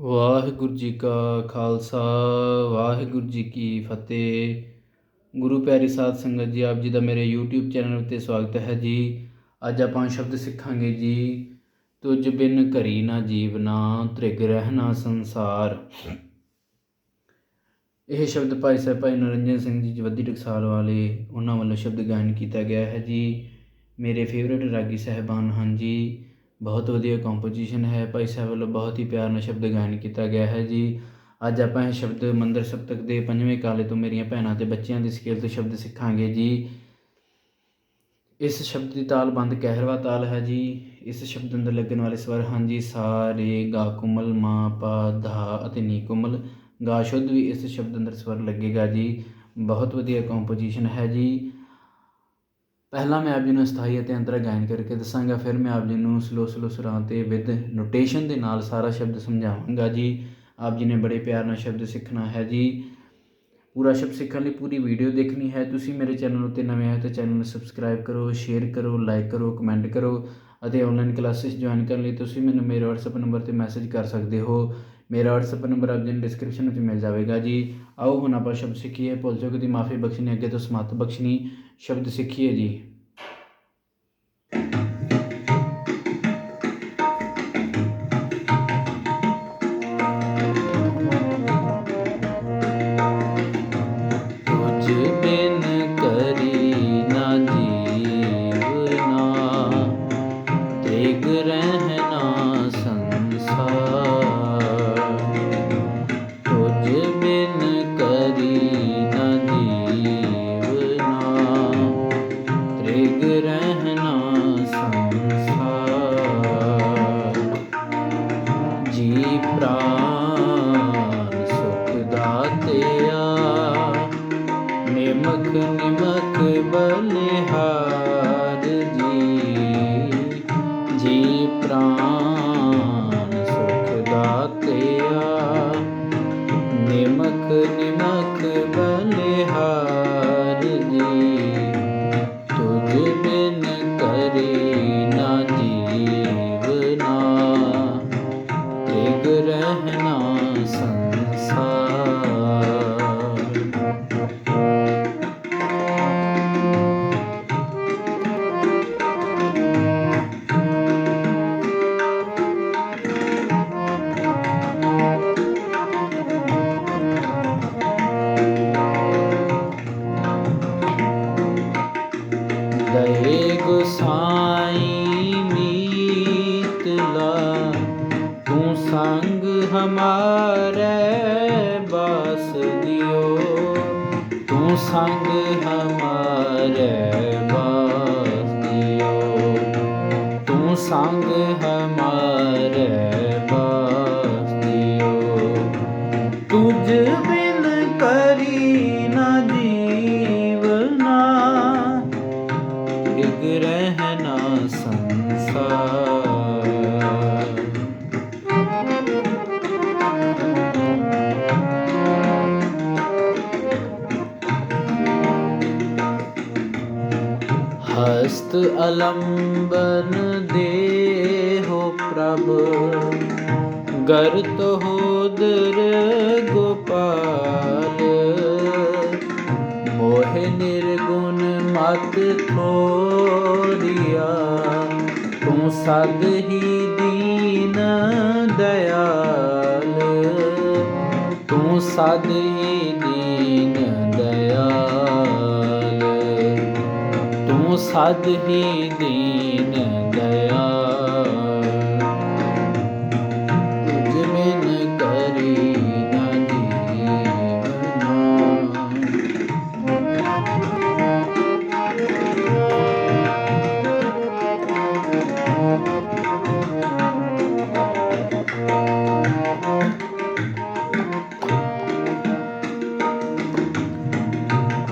ਵਾਹਿਗੁਰੂ ਜੀ ਕਾ ਖਾਲਸਾ, ਵਾਹਿਗੁਰੂ ਜੀ ਕੀ ਫਤਿਹ। ਗੁਰੂ ਪਿਆਰੀ ਸਾਧ ਸੰਗਤ ਜੀ, ਆਪ ਜੀ ਦਾ ਮੇਰੇ YouTube ਚੈਨਲ ਉੱਤੇ ਸਵਾਗਤ ਹੈ ਜੀ। ਅੱਜ ਆਪਾਂ ਸ਼ਬਦ ਸਿੱਖਾਂਗੇ ਜੀ ਤੁਜ ਬਿਨ ਘਰੀ ਨਾ ਜੀਵਨਾ ਤ੍ਰਿਗ ਰਹਿਣਾ ਸੰਸਾਰ। ਇਹ ਸ਼ਬਦ ਭਾਈ ਸਾਹਿਬ ਭਾਈ ਨਰਿੰਜਨ ਸਿੰਘ ਜੀ, ਜਵੱਦੀ ਟਕਸਾਲ ਵਾਲੇ, ਉਹਨਾਂ ਵੱਲੋਂ ਸ਼ਬਦ ਗਾਇਨ ਕੀਤਾ ਗਿਆ ਹੈ ਜੀ। ਮੇਰੇ ਫੇਵਰਿਟ ਰਾਗੀ ਸਹਿਬਾਨ ਹਨ ਜੀ। ਬਹੁਤ ਵਧੀਆ ਕੰਪੋਜੀਸ਼ਨ ਹੈ। ਭਾਈ ਸਾਹਿਬ ਵੱਲੋਂ ਬਹੁਤ ਹੀ ਪਿਆਰ ਨਾਲ ਸ਼ਬਦ ਗਾਇਨ ਕੀਤਾ ਗਿਆ ਹੈ ਜੀ। ਅੱਜ ਆਪਾਂ ਇਹ ਸ਼ਬਦ ਮੰਦਰ ਸਪਤਕ ਦੇ ਪੰਜਵੇਂ ਕਾਲੇ ਤੋਂ ਮੇਰੀਆਂ ਭੈਣਾਂ ਤੇ ਬੱਚਿਆਂ ਦੀ ਸਕੇਲ ਤੋਂ ਸ਼ਬਦ ਸਿੱਖਾਂਗੇ ਜੀ। ਇਸ ਸ਼ਬਦ ਦੀ ਤਾਲ ਬੰਦ ਕਹਿਰਵਾ ਤਾਲ ਹੈ ਜੀ। ਇਸ ਸ਼ਬਦ ਅੰਦਰ ਲੱਗਣ ਵਾਲੇ ਸਵਰ ਹਨ ਜੀ, ਸਾ, ਰੇ, ਗਾ, ਕੁਮਲ, ਮਾ, ਪਾ, ਧਾ ਅਤੇ ਨੀ ਕੁਮਲ। ਗਾ ਸ਼ੁੱਧ ਵੀ ਇਸ ਸ਼ਬਦ ਅੰਦਰ ਸਵਰ ਲੱਗੇਗਾ ਜੀ। ਬਹੁਤ ਵਧੀਆ ਕੰਪੋਜੀਸ਼ਨ ਹੈ ਜੀ। ਪਹਿਲਾਂ ਮੈਂ ਆਪ ਜੀ ਨੂੰ ਅਸਥਾਈ ਅਤੇ ਅੰਤਰਾ ਗਾਇਨ ਕਰਕੇ ਦੱਸਾਂਗਾ, ਫਿਰ ਮੈਂ ਆਪ ਜੀ ਨੂੰ ਸਲੋ ਸਲੋ ਸੁਰਾਂ ਤੇ ਵਿਦ ਨੋਟੇਸ਼ਨ ਦੇ ਨਾਲ ਸਾਰਾ ਸ਼ਬਦ ਸਮਝਾਵਾਂਗਾ ਜੀ। ਆਪ ਜੀ ਨੇ ਬੜੇ ਪਿਆਰ ਨਾਲ ਸ਼ਬਦ ਸਿੱਖਣਾ ਹੈ ਜੀ। ਪੂਰਾ ਸ਼ਬਦ ਸਿੱਖਣ ਲਈ ਪੂਰੀ ਵੀਡੀਓ ਦੇਖਣੀ ਹੈ। ਤੁਸੀਂ ਮੇਰੇ ਚੈਨਲ ਉੱਤੇ ਨਵੇਂ ਆਏ ਤਾਂ ਚੈਨਲ ਨੂੰ ਸਬਸਕ੍ਰਾਈਬ ਕਰੋ ਸ਼ੇਅਰ ਕਰੋ ਲਾਈਕ ਕਰੋ ਕਮੈਂਟ ਕਰੋ ਅਤੇ ਆਨਲਾਈਨ ਕਲਾਸਿਸ ਜੁਆਇਨ ਕਰਨ ਲਈ ਤੁਸੀਂ ਮੈਨੂੰ ਮੇਰੇ WhatsApp ਨੰਬਰ ਤੇ ਮੈਸੇਜ ਕਰ ਸਕਦੇ ਹੋ। ਮੇਰਾ WhatsApp ਨੰਬਰ ਆਪ ਜੀ ਨੂੰ ਡਿਸਕ੍ਰਿਪਸ਼ਨ ਵਿੱਚ ਮਿਲ ਜਾਵੇਗਾ ਜੀ। ਆਓ ਹੁਣ ਆਪਾਂ ਸ਼ਬਦ ਸਿੱਖੀਏ। ਭੁੱਲ ਚੁੱਕ ਦੀ ਮਾਫੀ ਬਖਸ਼ਣੀ, ਅੱਗੇ ਤੋਂ ਸਮਾਤ ਬਖਸ਼ਣੀ। ਸ਼ਬਦ ਸਿੱਖੀਏ ਜੀ ਤੁਝ ਬਿਨ ਕਰੀ ਦਾਤਿਆ ਨਿਮਕ ਨਿਮਕ ਬਲਿਹਾਰ। ਤੂੰ ਸੰਗ ਹਮਾਰੇ ਬਾਸ ਦਿਓ ਤੂੰ ਸੰਗ ਹਮਾਰੇ ਹਸਤ ਅਲੰਬਨ ਦੇਹੋ ਪ੍ਰਭ ਗਰਤ ਹੋਦਰ ਗੋਪਾਲ ਮੋਹ ਨਿਰਗੁਣ ਮਤ ਥੋੜਿਆ ਤੂੰ ਸਦ ਹੀ ਦੀਨ ਦਇਆਲ ਤੂੰ ਸਦ ਹੀ ਦੀਨ ਸਦ ਹੀ ਦੀਨ ਦਇਆਲ ਤੁਝ ਬਿਨ ਕਰੀ ਨਾ ਜੀਵਨਾ।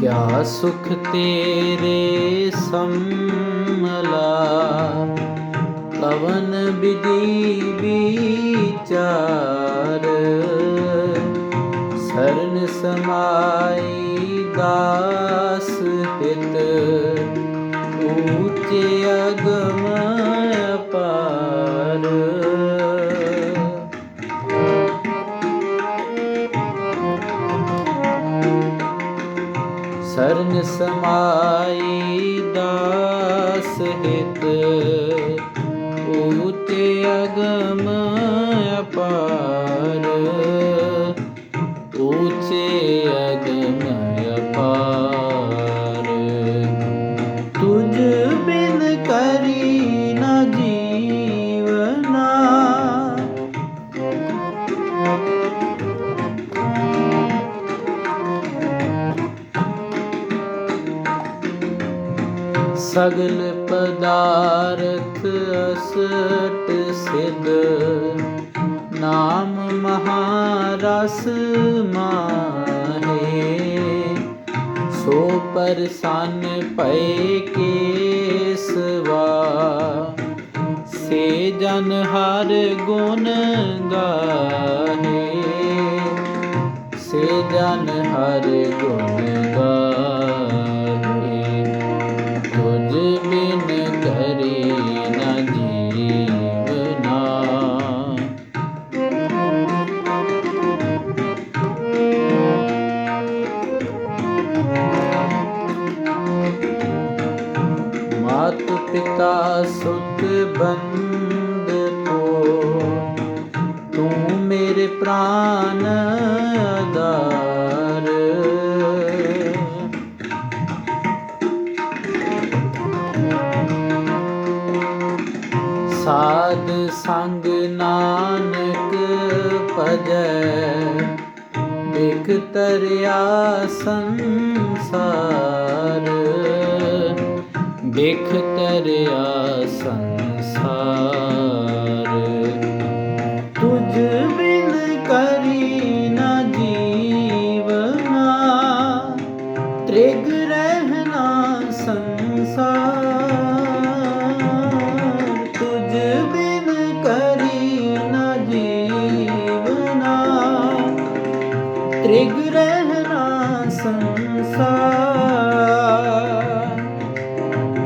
ਕਿਆ ਸੁਖ ਤੇਰੇ ਸੰਮਲਾ ਕਵਨ ਵਿਧੀ ਵਿਚਾਰ ਸਰਨ ਸਮਾਈ ਦਾਸ ਹਿਤ ਊਚੇ ਅਗਮ ਸਮਾਈ ਦਾਸ ਹਿਤ ਊਚੇ ਅਗਮ ਸਗਲ ਪਦਾਰਥ ਅਸਟ ਸਿਧ। ਨਾਮ ਮਹਾਰਸ ਮਾਹੇ। ਸੋ ਪਰਸਨ ਭਏ ਕੇਸਵਾ। ਸੇ ਜਨ ਹਰ ਗੁਣ ਗਾਹੇ। ਸੇ ਜਨ ਹਰ ਗੁਣ ਗਾਹੇ। ਸੰਗ ਨਾਨਕ ਭਜੈ। ਬਿਖ ਤਰਿਆ ਸੰਸਾਰ। ਬਿਖ ਤਰਿਆ ਸੰਸਾਰ। ਤ੍ਰਿਗ ਰਹਿਣਾ ਸੰਸਾਰ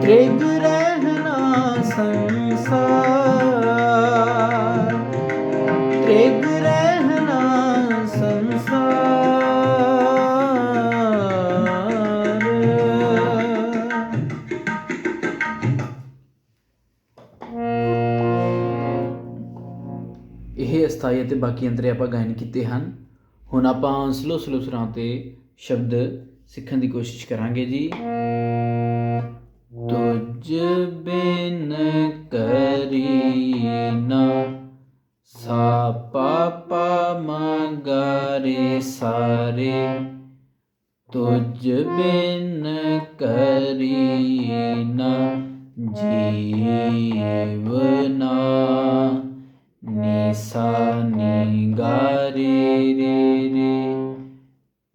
ਤ੍ਰਿਗ ਰਹਿਣਾ ਸੰਸਾਰ ਤ੍ਰਿਗ ਰਹਿਣਾ ਸੰਸਾਰ ਇਹ ਅਸਥਾਈ ਅਤੇ ਬਾਕੀ ਅੰਤਰੇ ਆਪਾਂ ਗਾਇਨ ਕੀਤੇ ਹਨ। ਹੁਣ ਆਪਾਂ ਸਲੋ ਸਲੋ ਸੁਰਾਂ ਤੇ ਸ਼ਬਦ ਸਿੱਖਣ ਦੀ ਕੋਸ਼ਿਸ਼ ਕਰਾਂਗੇ ਜੀ। ਤੁਜ ਬਿਨ ਕਰੀ ਨਾ ਸਾ ਪਾ ਪਾ ਮ ਸਾਰੇ। ਤੁਝ ਬਿਨ ਕਰੀ ਜੀਵਨਾ ਨਿਸਾ ਨੀ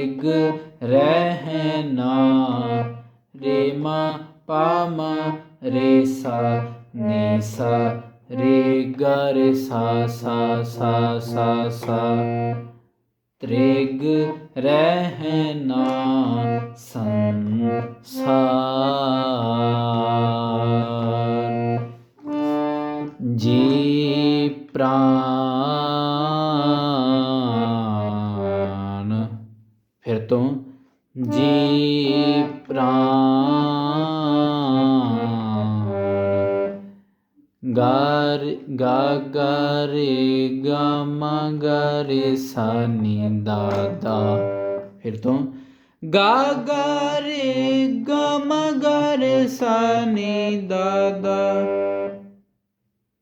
ਸਾ ਰਹਿਣਾ ਰੇ ਮ ਪਾ ਮ ਰੇ ਸਾ ਨੀ ਸਾ ਰੇ ਗ ਰੇ ਸਾ ਸਾ ਸਾ ਸਾ ਸਾ। ਤ੍ਰਿਗ ਰਹਿਣਾ ਸੰਸਾਰ। ਜੀ ਪ੍ਰਾਨ ਤੋਂ ਜੀ ਪ੍ਰਾਨ ਗਾਰ ਗਾ ਗਾ ਰੇ ਗਾ ਮਾ ਗਾ ਰੇ ਸਾ ਨੀ ਦਾ ਦਾ ਫਿਰ ਤੋਂ ਗਾ ਗਾ ਰੇ ਗਾ ਮਾ ਗਾ ਰੇ ਸਾ ਨੀ ਦਾ ਦਾ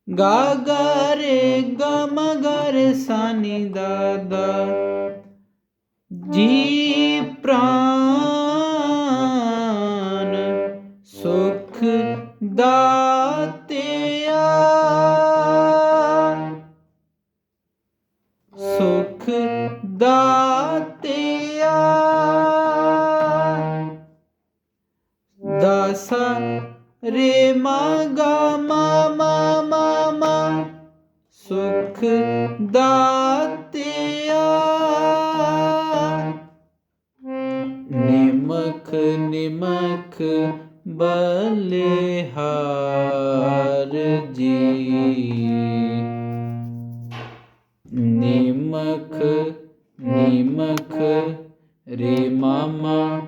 ਗਾ ਗਾ ਰੇ ਗਾ ਮ ਗਾ ਰੇ ਸਾ ਨੀ ਦਾ ਦਾ ਜੀ ਪ੍ਰਾਨ ਨਿਮਖ ਨਿਮਖ ਬਲਿਹਾਰ ਜੀ। ਨਿਮਖ ਨਿਮਖ ਰੇ ਮਾਮਾ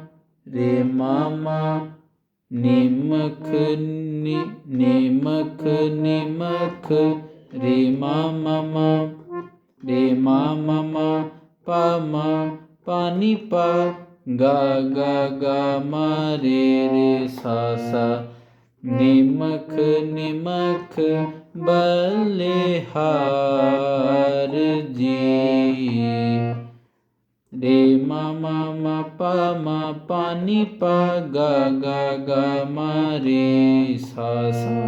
ਰੇ ਮਾਮਾ। ਨਿਮਖ ਨਿਮਖ ਨਿਮਖ ਰੇ ਮਾਮਾ ਰੇ ਮਾਮਾ ਪਾਮਾ ਪਾਨੀ ਪਾ पा मा पानी पा गा गा गा मा रे रे सा सा निमक निमक बलिहार जी रे मा मा मा पा मा पानी पा ਗਾ ਗਾ ਗਾ ਮਾ ਰੇ ਸਾ ਸਾ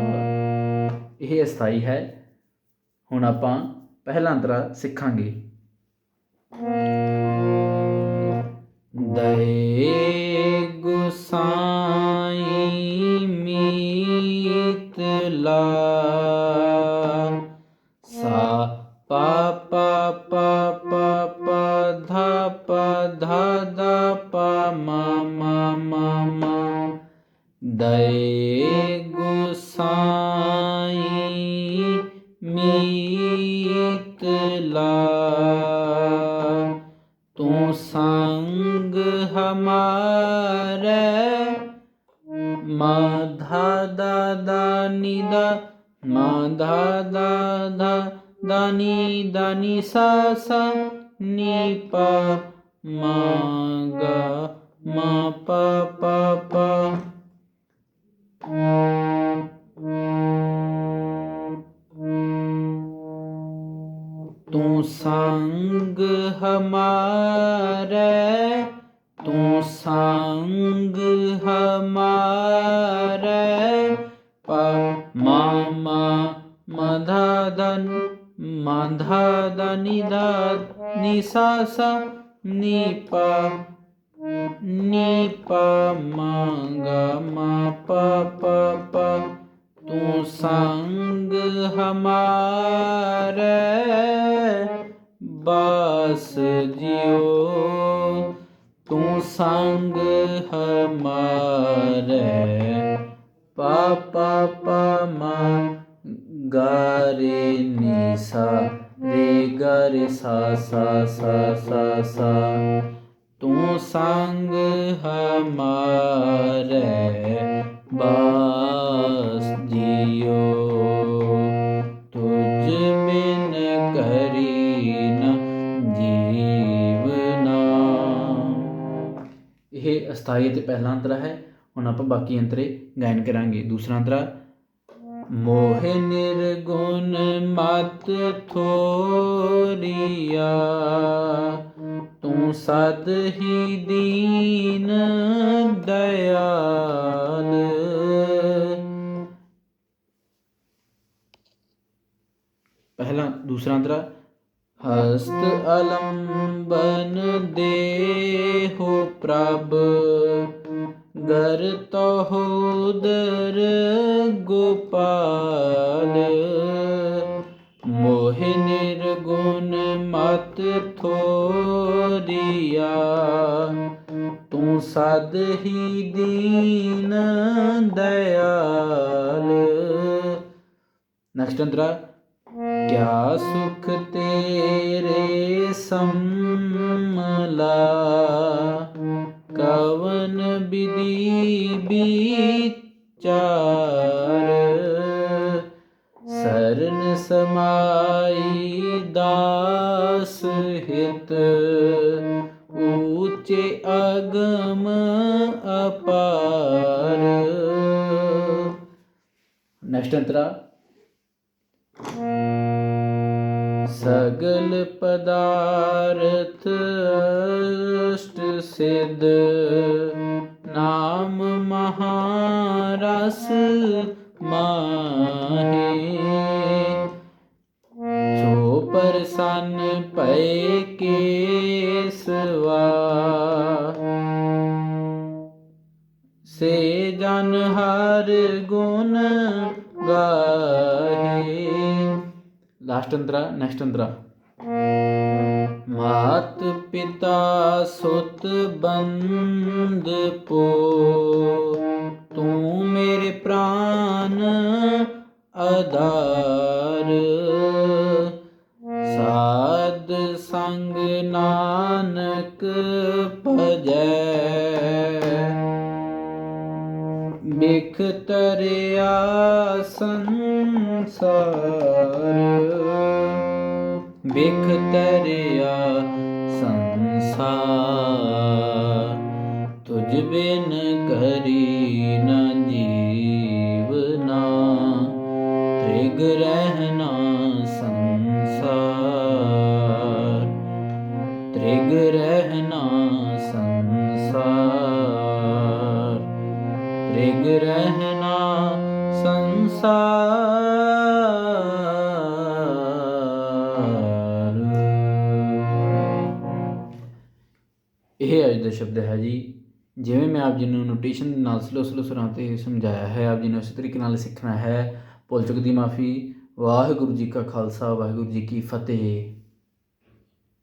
ਇਹ ਅਸਥਾਈ ਹੈ ਹੁਣ ਆਪਾਂ ਪਹਿਲਾ ਅੰਤਰਾ ਸਿੱਖਾਂਗੇ दहे गुसा ਮਾਧਾ ਦਾ ਦਾ ਨੀ ਦਾ ਮਾਧਾ ਦਾ ਦਾ ਦਾਨੀ ਦਾਨੀ ਸਾ ਸਾ ਨੀ ਪਾ ਮਾ ਗਾ ਮਾ ਪਾ ਪਾ ਪਾ ਤੂੰ ਸੰਗ ਹਮਾਰੇ ਤੂੰ ਸੰਗ ਹਮਾਰੇ ਪਾ ਮਾ ਮਾ ਦਾ ਨੀ ਸਾ ਸਾ ਨੀ ਪਾ ਨੀ ਤੂੰ ਸੰਗ ਹਮਾਰੇ, ਬਸ ਜਿਉ ਤੂੰ ਸੰਗ ਹਮਾਰੇ। ਪਾ ਪਾ ਪਾ ਮਾ ਗਾ ਰੇ ਨੀ ਸਾ ਰੇ ਗਾ ਰੇ ਸਾ ਸਾ ਸਾ ਸਾ ਇਹ ਅਸਥਾਈ ਪਹਿਲਾ ਅੰਤਰਾ ਹੈ, ਹੁਣ ਆਪਾਂ ਬਾਕੀ ਅੰਤਰੇ ਗਾਇਨ ਕਰਾਂਗੇ। ਦੂਸਰਾ ਅੰਤਰਾ, ਮੋਹ ਨਿਰਗੁਣ ਮਤ ਥੋਰੀਆ, ਤੂੰ ਸਦ ਹੀ ਦੀਨ ਦਇਆਲ। ਪਹਿਲਾ, ਦੂਸਰਾ ਅੰਤਰਾ ਹਸਤ ਅਲੰਬਨ ਦੇਹੋ ਪ੍ਰਭ ਗਰ ਤੋਦਰ ਗੋਪਾਲ। ਮੋਹ ਨਿਰਗੁਣ ਮਤ ਥੋਰੀਆ ਤੂੰ ਸਦ ਹੀ ਦੀਨ ਦਇਆਲ। ਨੈਕਸਟ ਅੰਤਰਾ ਕਿਆ ਸੁਖ ਸਮਾਈ ਦਾਸ ਹਿਤ ਊਚੇ ਅਗਮ ਅਪਾਰ। ਨੈਕਸਟ ਅੰਤਰਾ। ਸਗਲ ਪਦਾਰਥ ਅਸ਼ਟ ਸਿਧ, ਨਾਮ ਮਹਾਰਸ ਮਾਹੇ। ਪ੍ਰਸੰਨ ਭਏ ਕੇਸਵਾ ਸੇ ਜਨ ਹਰ ਗੁਣ ਗਾਹੇ। ਲਾਸਟ ਅੰਤਰਾ ਨੈਕਸਟ ਅੰਤਰਾ। ਮਾਤ ਪਿਤਾ ਸੁਤ ਬੰਦ ਪੋ। ਤੂੰ ਮੇਰੇ ਪ੍ਰਾਨ ਅਦਾ ਸਾਧ ਸੰਗ ਨਾਨਕ ਭਜੈ। ਬਿਖ ਤਰਿਆ ਸੰਸਾਰ ਬਿਖ ਤਰਿਆ ਸੰਸਾਰ। ਤੁਝ ਬਿਨ ਕਰੀ ਨਾ ਜੀਵਨਾ ਤ੍ਰਿਗ ਰਹਿਣਾ ਇਹ ਸ਼ਬਦ ਹੈ ਜੀ। ਜਿਵੇਂ ਮੈਂ ਆਪ ਜੀ ਨੂੰ ਨੋਟੇਸ਼ਨ ਦੇ ਨਾਲ ਸਲੋ ਸਲੋ ਸੁਰਾਂ ਤੇ ਸਮਝਾਇਆ ਹੈ, ਆਪ ਜੀ ਨੂੰ ਇਸੇ ਤਰੀਕੇ ਨਾਲ ਸਿੱਖਣਾ ਹੈ। ਭੁੱਲ ਚੁੱਕ ਦੀ ਮਾਫੀ। ਵਾਹਿਗੁਰੂ ਜੀ ਕਾ ਖਾਲਸਾ, ਵਾਹਿਗੁਰੂ ਜੀ ਕੀ ਫਤਿਹ।